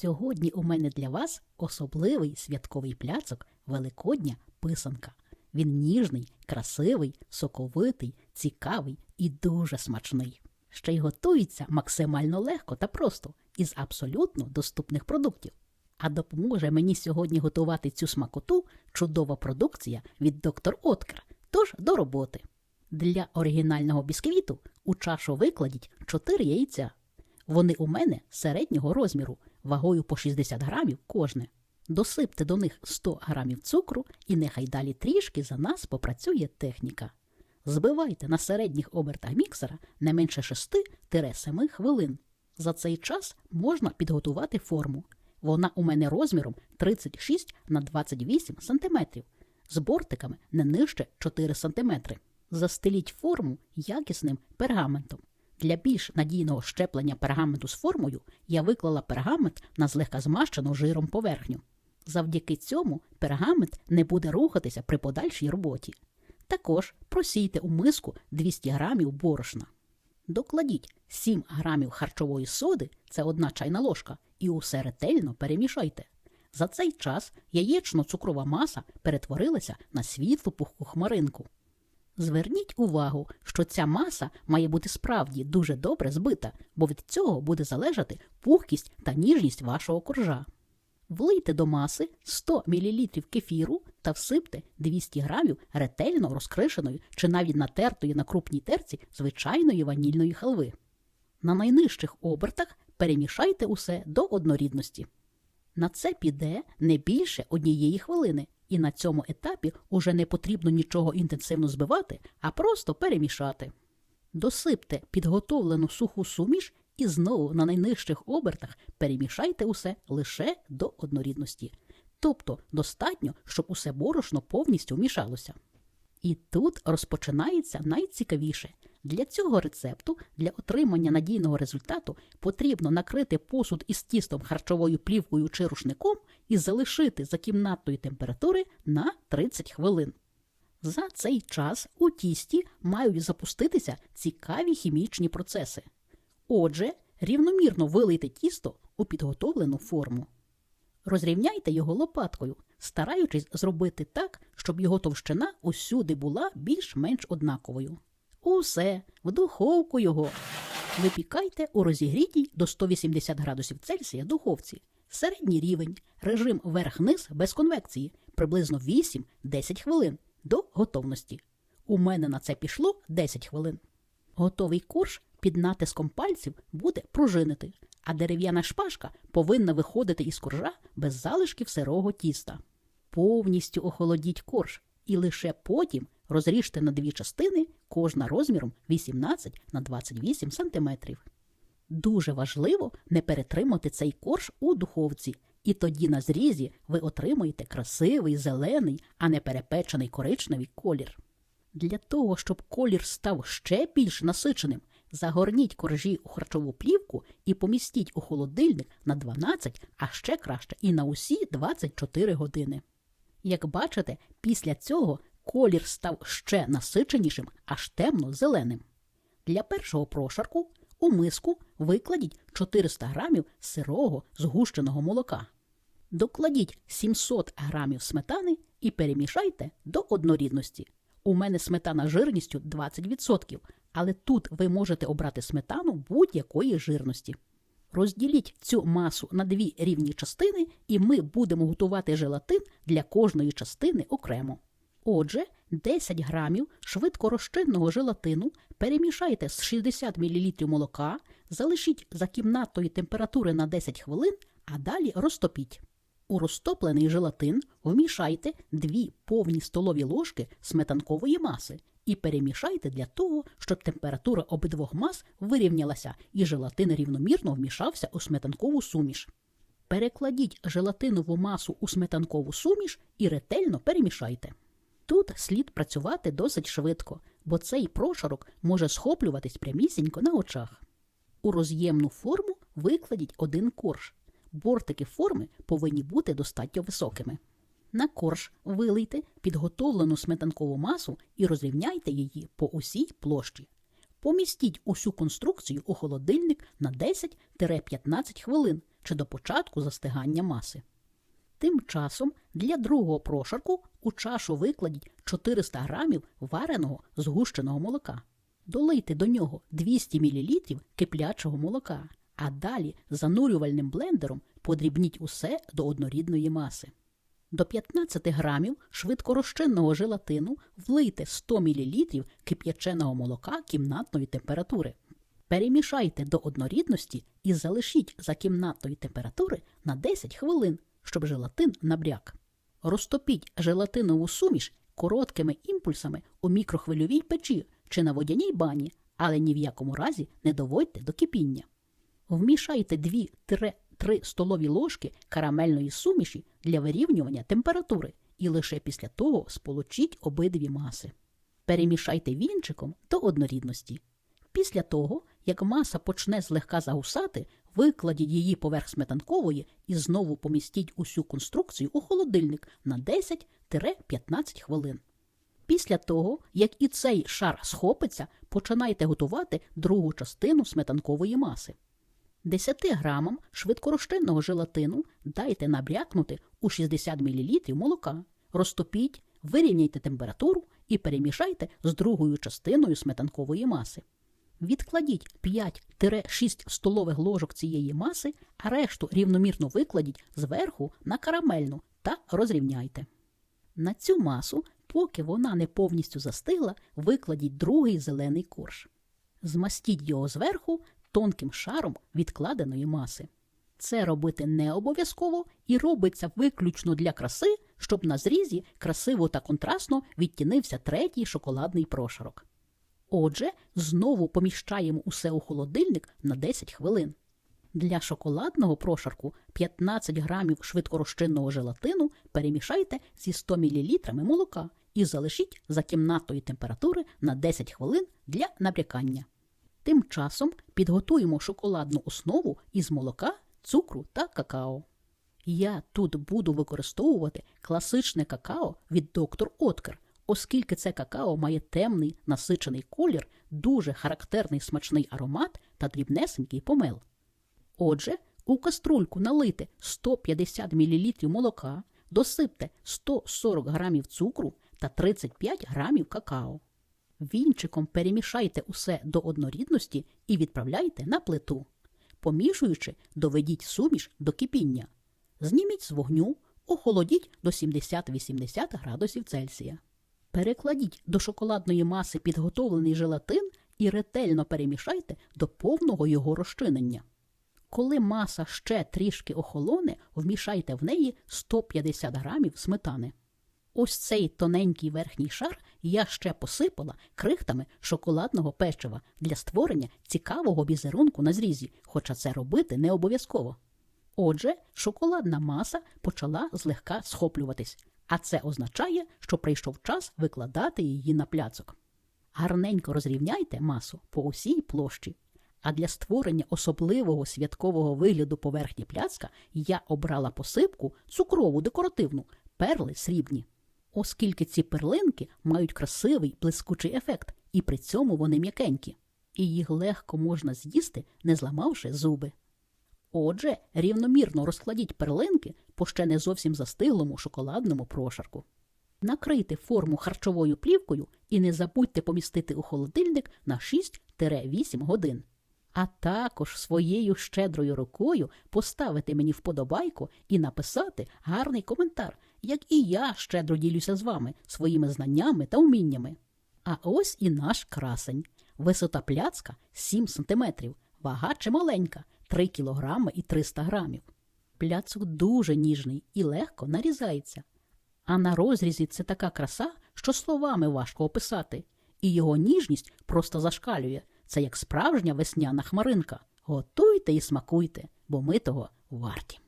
Сьогодні у мене для вас особливий святковий пляцок Великодня писанка. Він ніжний, красивий, соковитий, цікавий і дуже смачний. Ще й готується максимально легко та просто із абсолютно доступних продуктів. А допоможе мені сьогодні готувати цю смакоту чудова продукція від доктор Откер. Тож до роботи. Для оригінального бісквіту у чашу викладіть 4 яйця. Вони у мене середнього розміру, вагою по 60 грамів кожне. Досипте до них 100 грамів цукру і нехай далі трішки за нас попрацює техніка. Збивайте на середніх обертах міксера не менше 6-7 хвилин. За цей час можна підготувати форму. Вона у мене розміром 36 на 28 см, з бортиками не нижче 4 см. Застеліть форму якісним пергаментом. Для більш надійного щеплення пергаменту з формою я виклала пергамент на злегка змащену жиром поверхню. Завдяки цьому пергамент не буде рухатися при подальшій роботі. Також просійте у миску 200 грамів борошна. Докладіть 7 грамів харчової соди, це одна чайна ложка, і усе ретельно перемішайте. За цей час яєчно-цукрова маса перетворилася на світлу пухку хмаринку. Зверніть увагу, що ця маса має бути справді дуже добре збита, бо від цього буде залежати пухкість та ніжність вашого коржа. Влийте до маси 100 мл кефіру та всипте 200 грамів ретельно розкришеної чи навіть натертої на крупній терці звичайної ванільної халви. На найнижчих обертах перемішайте усе до однорідності. На це піде не більше однієї хвилини, і на цьому етапі уже не потрібно нічого інтенсивно збивати, а просто перемішати. Досипте підготовлену суху суміш і знову на найнижчих обертах перемішайте усе лише до однорідності. Тобто достатньо, щоб усе борошно повністю вмішалося. І тут розпочинається найцікавіше. Для цього рецепту, для отримання надійного результату, потрібно накрити посуд із тістом харчовою плівкою чи рушником і залишити за кімнатної температури на 30 хвилин. За цей час у тісті мають запуститися цікаві хімічні процеси. Отже, рівномірно вилийте тісто у підготовлену форму. Розрівняйте його лопаткою, стараючись зробити так, щоб його товщина усюди була більш-менш однаковою. Усе, в духовку його. Випікайте у розігрітій до 180 градусів Цельсія духовці. Середній рівень, режим верх-низ без конвекції, приблизно 8-10 хвилин до готовності. У мене на це пішло 10 хвилин. Готовий корж під натиском пальців буде пружинити, а дерев'яна шпажка повинна виходити із коржа без залишків сирого тіста. Повністю охолодіть корж і лише потім розріжте на дві частини, кожна розміром 18 на 28 см. Дуже важливо не перетримати цей корж у духовці, і тоді на зрізі ви отримуєте красивий зелений, а не перепечений коричневий колір. Для того, щоб колір став ще більш насиченим, загорніть коржі у харчову плівку і помістіть у холодильник на 12, а ще краще і на усі 24 години. Як бачите, після цього колір став ще насиченішим, аж темно-зеленим. Для першого прошарку у миску викладіть 400 грамів сирого згущеного молока. Докладіть 700 грамів сметани і перемішайте до однорідності. У мене сметана жирністю 20%, але тут ви можете обрати сметану будь-якої жирності. Розділіть цю масу на дві рівні частини, і ми будемо готувати желатин для кожної частини окремо. Отже, 10 грамів швидкорозчинного желатину перемішайте з 60 мл молока, залишіть за кімнатної температури на 10 хвилин, а далі розтопіть. У розтоплений желатин вмішайте 2 повні столові ложки сметанкової маси і перемішайте для того, щоб температура обидвох мас вирівнялася і желатин рівномірно вмішався у сметанкову суміш. Перекладіть желатинову масу у сметанкову суміш і ретельно перемішайте. Тут слід працювати досить швидко, бо цей прошарок може схоплюватись прямісінько на очах. У роз'ємну форму викладіть один корж. Бортики форми повинні бути достатньо високими. На корж вилийте підготовлену сметанкову масу і розрівняйте її по усій площі. Помістіть усю конструкцію у холодильник на 10-15 хвилин, чи до початку застигання маси. Тим часом для другого прошарку у чашу викладіть 400 грамів вареного згущеного молока. Долийте до нього 200 мл киплячого молока, а далі занурювальним блендером подрібніть усе до однорідної маси. До 15 грамів швидкорозчинного желатину влийте 100 мл кип'яченого молока кімнатної температури. Перемішайте до однорідності і залишіть за кімнатної температури на 10 хвилин, щоб желатин набряк. Розтопіть желатинову суміш короткими імпульсами у мікрохвильовій печі чи на водяній бані, але ні в якому разі не доводьте до кипіння. Вмішайте 2-3 столові ложки карамельної суміші для вирівнювання температури і лише після того сполучіть обидві маси. Перемішайте вінчиком до однорідності. Після того, як маса почне злегка загусати, викладіть її поверх сметанкової і знову помістіть усю конструкцію у холодильник на 10-15 хвилин. Після того, як і цей шар схопиться, починайте готувати другу частину сметанкової маси. 10 грамам швидкорозчинного желатину дайте набрякнути у 60 мл молока, розтопіть, вирівняйте температуру і перемішайте з другою частиною сметанкової маси. Відкладіть 5-6 столових ложок цієї маси, а решту рівномірно викладіть зверху на карамельну та розрівняйте. На цю масу, поки вона не повністю застигла, викладіть другий зелений корж. Змастіть його зверху тонким шаром відкладеної маси. Це робити не обов'язково і робиться виключно для краси, щоб на зрізі красиво та контрастно відтінився третій шоколадний прошарок. Отже, знову поміщаємо усе у холодильник на 10 хвилин. Для шоколадного прошарку 15 грамів швидкорозчинного желатину перемішайте зі 100 мл молока і залишіть за кімнатної температури на 10 хвилин для набрякання. Тим часом підготуємо шоколадну основу із молока, цукру та какао. Я тут буду використовувати класичне какао від доктор Откер, оскільки це какао має темний насичений колір, дуже характерний смачний аромат та дрібнесенький помел. Отже, у каструльку налийте 150 мл молока, досипте 140 г цукру та 35 г какао. Вінчиком перемішайте усе до однорідності і відправляйте на плиту. Помішуючи, доведіть суміш до кипіння. Зніміть з вогню, охолодіть до 70-80 градусів Цельсія. Перекладіть до шоколадної маси підготовлений желатин і ретельно перемішайте до повного його розчинення. Коли маса ще трішки охолоне, вмішайте в неї 150 грамів сметани. Ось цей тоненький верхній шар я ще посипала крихтами шоколадного печива для створення цікавого візерунку на зрізі, хоча це робити не обов'язково. Отже, шоколадна маса почала злегка схоплюватись, а це означає, що прийшов час викладати її на пляцок. Гарненько розрівняйте масу по усій площі. А для створення особливого святкового вигляду поверхні пляцка я обрала посипку цукрову декоративну, перли срібні. Оскільки ці перлинки мають красивий блискучий ефект, і при цьому вони м'якенькі, і їх легко можна з'їсти, не зламавши зуби. Отже, рівномірно розкладіть перлинки по ще не зовсім застиглому шоколадному прошарку. Накрийте форму харчовою плівкою і не забудьте помістити у холодильник на 6-8 годин. А також своєю щедрою рукою поставити мені вподобайку і написати гарний коментар, як і я щедро ділюся з вами своїми знаннями та вміннями. А ось і наш красень. Висота пляцка 7 см, вага чималенька 3 кг і 300 грамів. Пляцок дуже ніжний і легко нарізається. А на розрізі це така краса, що словами важко описати, і його ніжність просто зашкалює. Це як справжня весняна хмаринка. Готуйте і смакуйте, бо ми того варті.